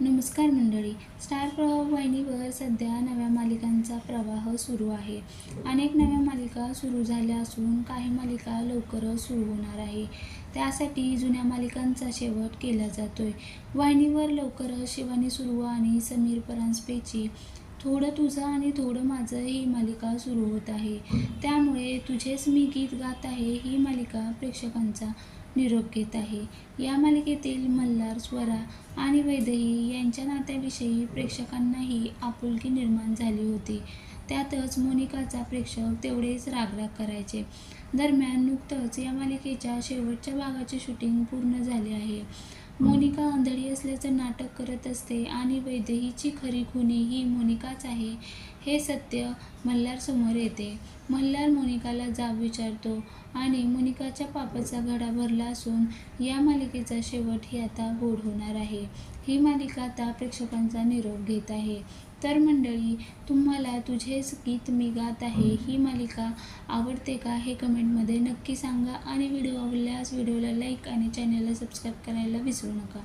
नमस्कार मंडळी. स्टार प्रवाह वाहिनीवर सध्या नव्या मालिकांचा प्रवाह सुरू आहे. अनेक नव्या मालिका सुरू झाल्या असून काही मालिका लवकरच सुरू होणार आहे. त्यासाठी जुन्या मालिकांचा शेवट केला जातोय. वाहिनीवर लवकरच शिवानी सुरू आणि समीर परांजपेची थोडं तुझं आणि थोडं माझं ही मालिका सुरू होत आहे. त्यामुळे तुझेच मी गीत गात आहे ही मालिका प्रेक्षकांचा निरोप घेत आहे. या मालिकेतील मल्हार स्वरा आणि वैदही यांच्या नात्याविषयी प्रेक्षकांनाही आपुलकी निर्माण झाली होती. त्यातच मोनिकाचा प्रेक्षक तेवढेच रागराग करायचे. दरम्यान नुकतंच या मालिकेच्या शेवटच्या भागाचे शूटिंग पूर्ण झाले आहे. मोनिका आंधळी असल्याचं नाटक करत असते आणि वैदेहीची खरी खुनी ही मोनिकाच आहे. हे सत्य मल्हारसमोर येते. मल्हार मोनिकाला जाब विचारतो आणि मोनिकाच्या पापाचा घडा भरला असून या मालिकेचा शेवट ही आता गोड होणार आहे. ही मालिका आता प्रेक्षकांचा निरोप घेत आहे. तर मंडळी तुम्हाला तुझेच गीत मी गात आहे. ही मालिका आवडते का हे कमेंटमध्ये नक्की सांगा आणि व्हिडिओ आवडल्यास व्हिडिओला लाईक आणि चॅनलला सबस्क्राईब करायला विसरू नका.